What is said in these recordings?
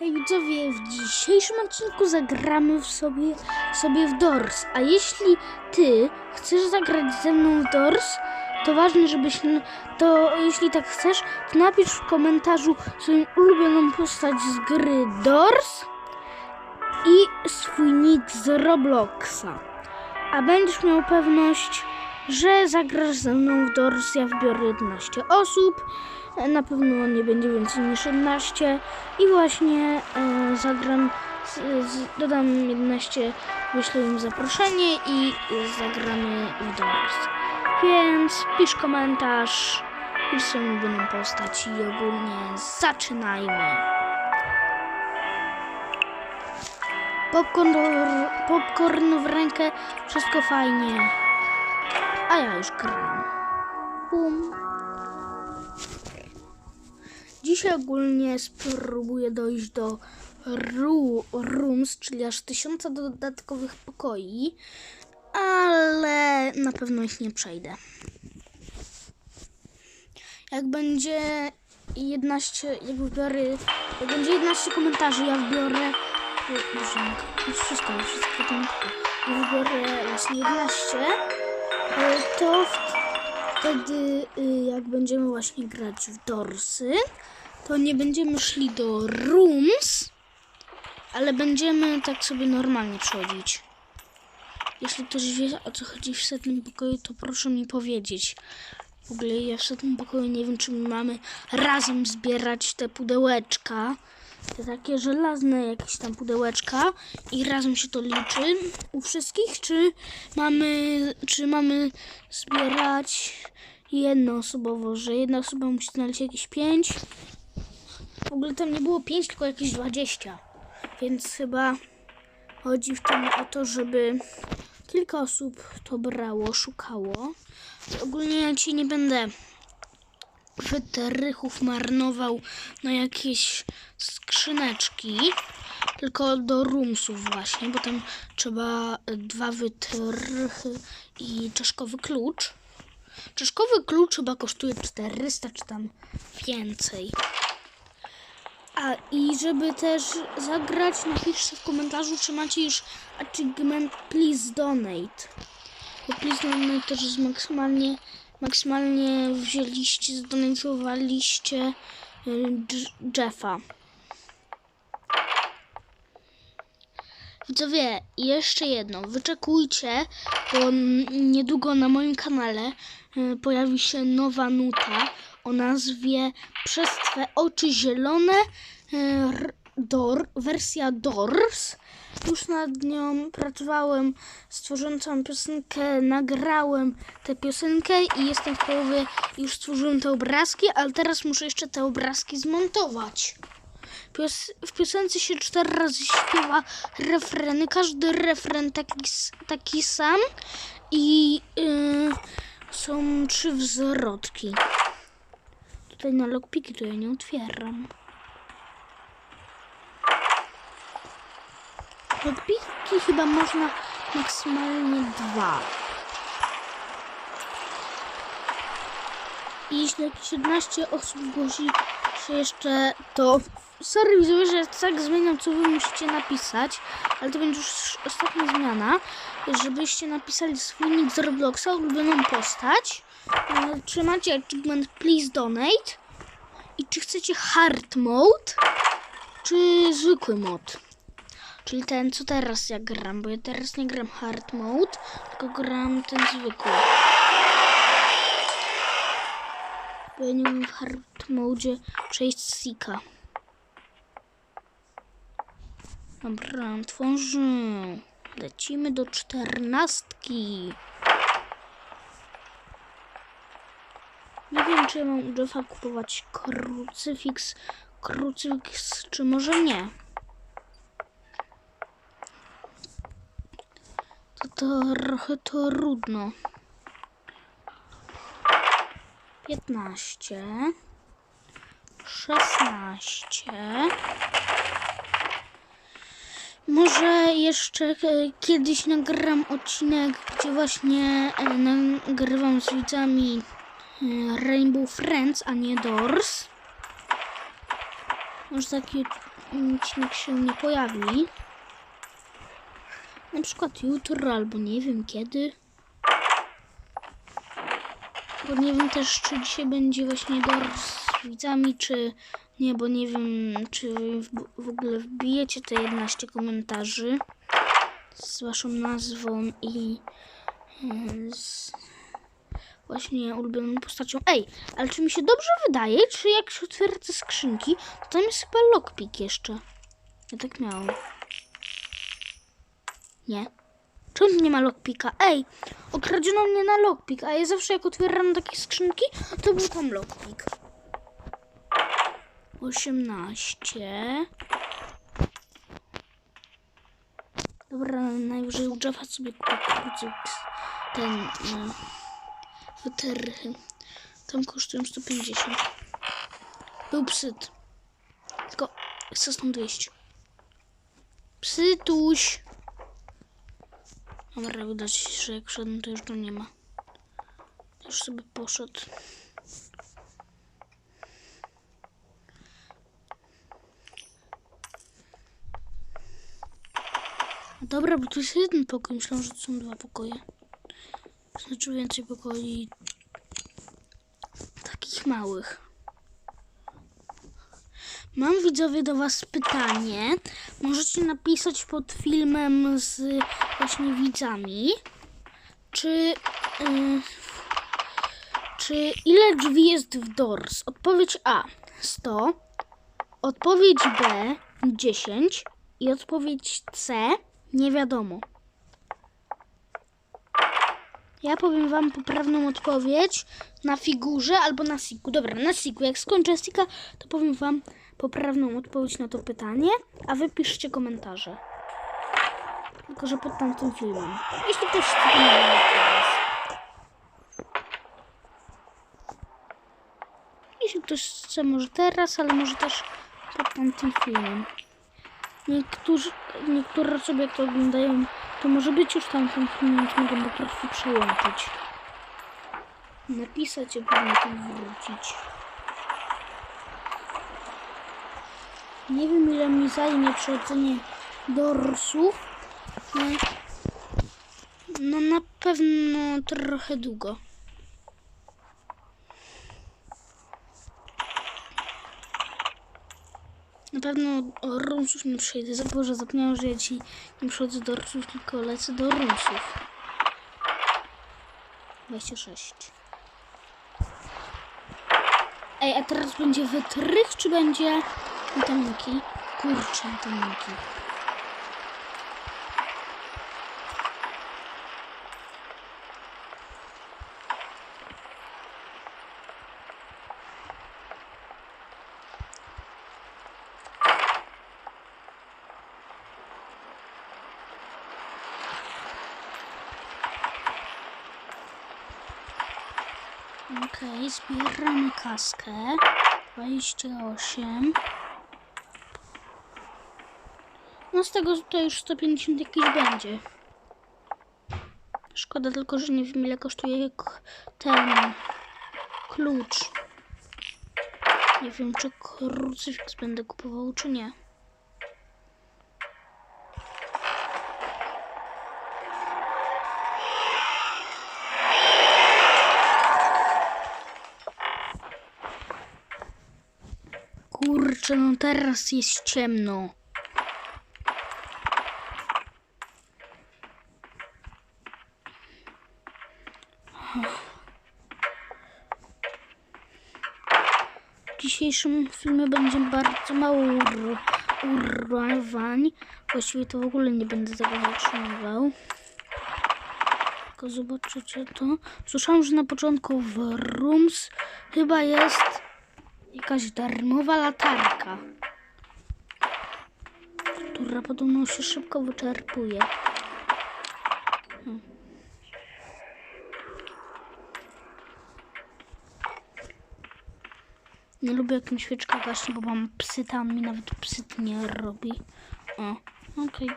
Hej widzowie, w dzisiejszym odcinku zagramy w sobie, sobie w Doors. A jeśli ty chcesz zagrać ze mną w Doors, to ważne, żebyś. To jeśli tak chcesz, to napisz w komentarzu swoją ulubioną postać z gry Doors i swój nick z Robloxa. A będziesz miał pewność, że zagrasz ze mną w Doors. Ja wbiorę 11 osób. Na pewno nie będzie więcej niż 11 i właśnie e, zagram, z, z, dodam 11, wyślę im zaproszenie i zagramy w Doors. Więc pisz komentarz i swoją ulubioną postać i ogólnie zaczynajmy. Popcorn, popcorn w rękę, wszystko fajnie. A ja już gram. Bum. Dzisiaj ogólnie spróbuję dojść do rooms, czyli aż tysiąca dodatkowych pokoi, ale na pewno ich nie przejdę. Jak będzie 11, jak wybiorę, jak będzie 11 komentarzy, ja wbiorę, wszystko, wszystko tam, ja wybiorę właśnie 11, e, to wtedy y, jak będziemy właśnie grać w Dorsy, to nie będziemy szli do rooms, ale będziemy tak sobie normalnie przechodzić. Jeśli ktoś wie o co chodzi w setnym pokoju, to proszę mi powiedzieć. W ogóle ja w setnym pokoju nie wiem, czy my mamy razem zbierać te pudełeczka. Te takie żelazne jakieś tam pudełeczka i razem się to liczy u wszystkich, czy mamy, czy mamy zbierać jednoosobowo, że jedna osoba musi znaleźć jakieś 5. W ogóle tam nie było 5, tylko jakieś 20. Więc chyba chodzi w tym o to, żeby kilka osób to brało, szukało. Ogólnie ja ci nie będę wytrychów marnował na jakieś skrzyneczki, tylko do roomsów właśnie, bo tam trzeba dwa wytrychy i czaszkowy klucz. Czaszkowy klucz chyba kosztuje 400 czy tam więcej. A i żeby też zagrać, napiszcie w komentarzu, czy macie już achievement Please Donate. Bo Please Donate też jest maksymalnie, maksymalnie wzięliście, zdonatowaliście Dż- Jeffa. Widzowie, jeszcze jedno. Wyczekujcie, bo niedługo na moim kanale y, pojawi się nowa nuta o nazwie Przez Twe oczy zielone r- Dor, wersja Doors. Już nad nią pracowałem, stworzyłem całą piosenkę, nagrałem tę piosenkę i jestem w połowie, już stworzyłem te obrazki, ale teraz muszę jeszcze te obrazki zmontować. Pios w piosence się cztery razy śpiewa refreny, każdy refren taki, taki sam i yy, są trzy wzrodki. Tutaj na lockpiki to ja nie otwieram. Lockpiki chyba można maksymalnie dwa. I jeśli jakieś 11 osób zgłosi się jeszcze, to sorry widzowie, że tak zmieniam, co wy musicie napisać, ale to będzie już ostatnia zmiana, żebyście napisali swój nick z Robloxa, ulubioną postać, e, czy macie achievement Please Donate i czy chcecie hard mode, czy zwykły mod. Czyli ten, co teraz ja gram, bo ja teraz nie gram hard mode, tylko gram ten zwykły. Bo ja nie w hard mode przejść Sika. Dobra, tworzy. Lecimy do czternastki. Nie wiem, czy ja mam u Jeffa kupować krucyfiks, krucyfiks, czy może nie. To trochę trudno. 15 16 Może jeszcze e, kiedyś nagram odcinek, gdzie właśnie e, nagrywam z widzami e, Rainbow Friends, a nie Doors. Może taki odcinek się nie pojawi. Na przykład jutro albo nie wiem kiedy. Bo nie wiem też, czy dzisiaj będzie właśnie dor z widzami, czy nie, bo nie wiem, czy w, ogóle wbijecie te 11 komentarzy z waszą nazwą i e, z właśnie ulubioną postacią. Ej, ale czy mi się dobrze wydaje, czy jak się otwiera te skrzynki, to tam jest chyba lockpick jeszcze. Ja tak miałam. Nie. Czemu nie ma lockpicka? Ej, okradziono mnie na lockpick, a ja zawsze jak otwieram takie skrzynki, to był tam lockpick. 18. Dobra, najwyżej u Jeffa sobie kupię. Ten, wyterchy. Tam kosztują 150. Był psyt. Tylko chcę stąd wyjść. Psytuś. Dobra, widać, że jak szedłem, to już go nie ma. Już sobie poszedł. Dobra, bo tu jest jeden pokój. Myślałam, że to są dwa pokoje. Znaczy więcej pokoi takich małych. Mam widzowie do Was pytanie. Możecie napisać pod filmem z właśnie widzami, czy, yy, czy ile drzwi jest w Doors? Odpowiedź A 100, odpowiedź B 10 i odpowiedź C nie wiadomo. Ja powiem wam poprawną odpowiedź na figurze albo na siku. Dobra, na siku. Jak skończę sika, to powiem wam poprawną odpowiedź na to pytanie, a wy piszcie komentarze. Tylko, że pod tamtym filmem. Jeśli ktoś chce. Jeśli ktoś chce, może teraz, ale może też pod tamtym filmem. Niektórzy, niektóre osoby, jak to oglądają, to może być już film, więc mogą po prostu przełączyć. Napisać, a potem tam wrócić. Nie wiem, ile mi zajmie przechodzenie dorsów. No, no na pewno trochę długo. Na pewno rumsów nie przejdę. Za- Boże, zapomniałam, że ja ci nie przychodzę do rumsów, tylko lecę do rumsów. 26. Ej, a teraz będzie wytrych, czy będzie witaminki? Kurczę, witaminki. Okej, zbieramy kaskę. 28. No z tego to już 150 jakiś będzie. Szkoda tylko, że nie wiem ile kosztuje ten klucz. Nie wiem, czy krucyfiks będę kupował, czy nie. Kurczę, no teraz jest ciemno. W dzisiejszym filmie będzie bardzo mało ur urwań. Właściwie to w ogóle nie będę tego zatrzymywał. Tylko zobaczycie to. Słyszałam, że na początku w Rooms chyba jest jakaś darmowa latarka, która podobno się szybko wyczerpuje. Hmm. Nie lubię jak mi świeczka gaśnie, bo mam psyta, on mi nawet psyt nie robi. O, okej.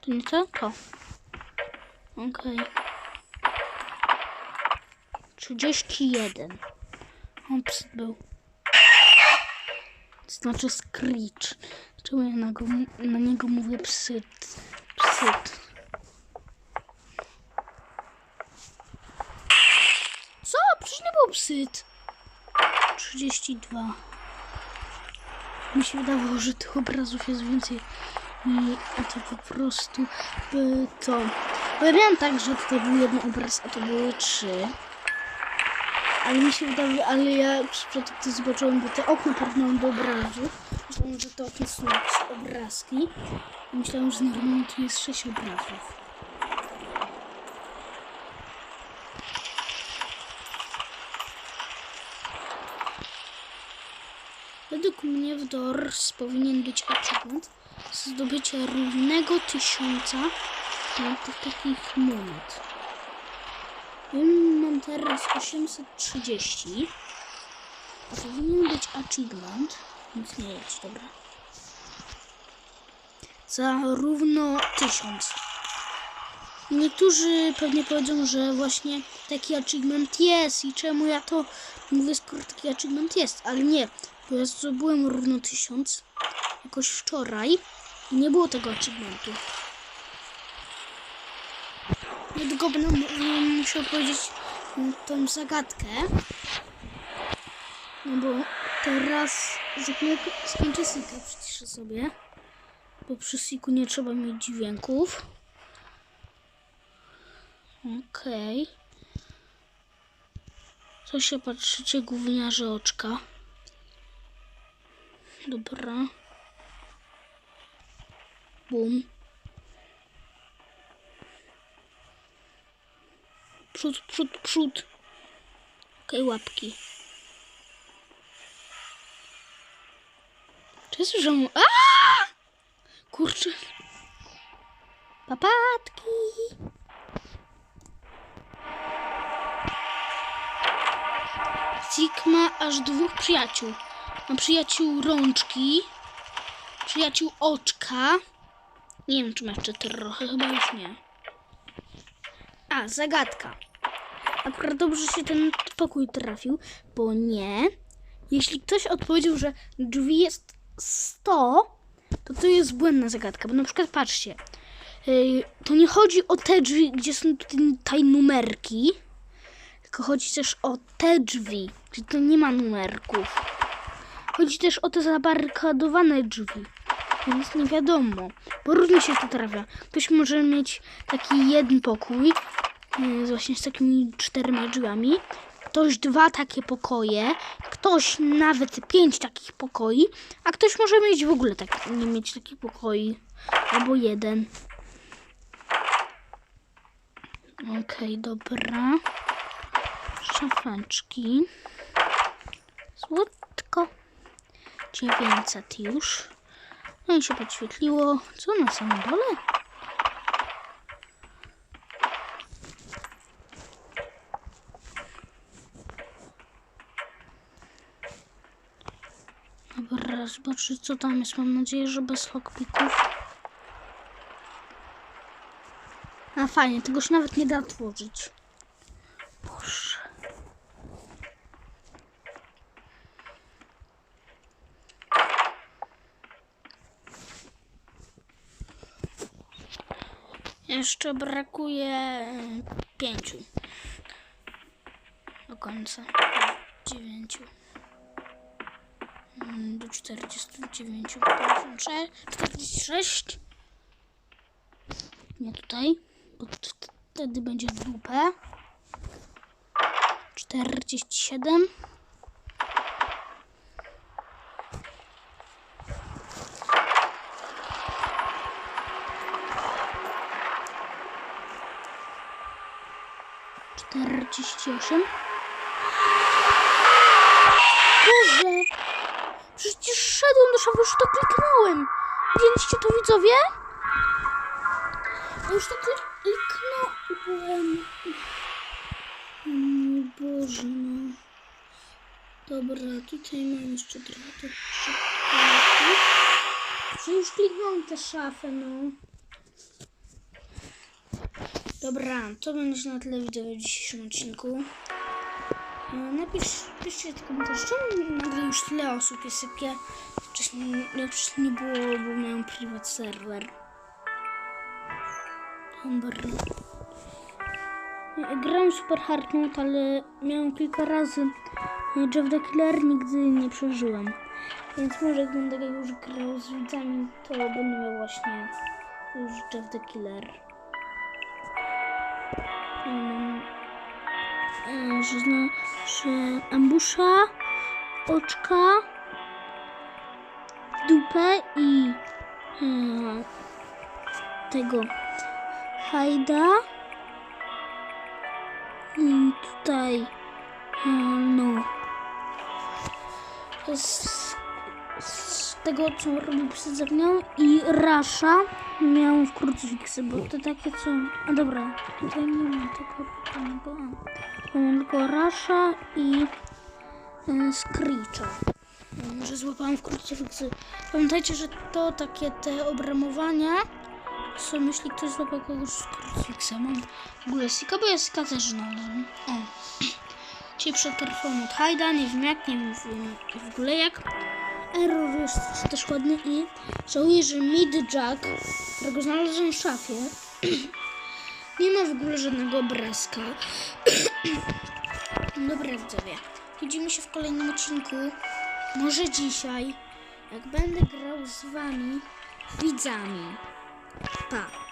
To nie to? To. Okej. 31. On psyt był. Znaczy screech. Czemu ja na, go, na niego mówię psyt? Psyt. Co? Przecież nie był psyt. 32. Mi się wydawało, że tych obrazów jest więcej. I to po prostu y, to. Bo tak, że tutaj był jeden obraz, a to były trzy. Ale mi się wydaje, ale ja przypadek to zobaczyłem, bo te okna porównałam do obrazów. Myślałam, że te okna są jakieś obrazki. I myślałam, że normalnie tu jest sześć obrazów. Według mnie w Doors powinien być achievement zdobycia równego tysiąca tych takich monet. Ja mam teraz 830. A powinien być achievement. Nic nie jest, dobra. Za równo 1000. Niektórzy pewnie powiedzą, że właśnie taki achievement jest i czemu ja to mówię, skoro taki achievement jest, ale nie, bo ja zdobyłem równo 1000 jakoś wczoraj i nie było tego achievementu. Tylko będę mu- musiał powiedzieć tą zagadkę. No bo teraz skończę Sika, przyciszę sobie. Bo przy Siku nie trzeba mieć dźwięków. Okej. Co się patrzycie, gówniarze oczka? Dobra. Bum. Przód, przód, przód. Okej, łapki. Czy jest, że mu... Kurczę. Papatki. Zik ma aż dwóch przyjaciół. Ma przyjaciół rączki, przyjaciół oczka. Nie wiem, czy ma jeszcze trochę, chyba już nie. A, zagadka. Akurat dobrze się ten pokój trafił, bo nie. Jeśli ktoś odpowiedział, że drzwi jest 100, to to jest błędna zagadka. Bo na przykład patrzcie, to nie chodzi o te drzwi, gdzie są tutaj numerki, tylko chodzi też o te drzwi, gdzie to nie ma numerków. Chodzi też o te zabarykadowane drzwi. Więc nie wiadomo, bo różnie się to trafia. Ktoś może mieć taki jeden pokój, z właśnie z takimi czterema drzwiami. Ktoś dwa takie pokoje, ktoś nawet pięć takich pokoi, a ktoś może mieć w ogóle tak, nie mieć takich pokoi. Albo jeden. Okej, dobra. Szafeczki. Słodko. 900 już. No i się podświetliło. Co na samym dole? Dobra, zobaczyć co tam jest. Mam nadzieję, że bez lockpików. A fajnie, tego się nawet nie da otworzyć. Boże. Jeszcze brakuje pięciu. Do końca. Dziewięciu. Mm, Do 49. 56. 46. Nie tutaj. Bo wtedy będzie dupę. 47. Czterdzieści osiem. Boże! Przecież szedłem do szafy, już to kliknąłem. Widzieliście to widzowie? Ja już to kliknąłem. Mój Boże, no. Dobra, tutaj mam jeszcze trochę. Że już kliknąłem tę szafę, no. Dobra, to będzie na tyle wideo w dzisiejszym odcinku. E, Napisz, piszcie w komentarzu, czemu nagle już tyle osób je sypie. Wcześniej, jak wcześniej nie było, bo miałem private serwer. Ja Grałem Super Hard Mode, ale miałem kilka razy Jeff the Killer, nigdy nie przeżyłem. Więc może jak już grał z widzami, to będę miał właśnie już Jeff the Killer. Um, e, że, zna, że ambusza, oczka, dupę i e, tego hajda. I tutaj e, no z, z tego co robił przed zegnią i Rasha miałem w krucyfiksy, bo to takie co... A dobra, tutaj nie mam tego. A, Mam tylko Rasha i e, Screecha. E, Może złapałem w krucyfiksy. Pamiętajcie, że to takie te obramowania są, jeśli ktoś złapał kogoś z krucyfiksa. Mam w ogóle Sika, bo ja Sika też znalazłem. O. Przed perfumą od Hajda, nie wiem jak, nie wiem w ogóle jak. Error jest też ładny i żałuję, że Mid Jack, którego znalazłem w szafie, nie ma w ogóle żadnego obrazka. Dobra widzowie, widzimy się w kolejnym odcinku, może dzisiaj, jak będę grał z wami, widzami. Pa!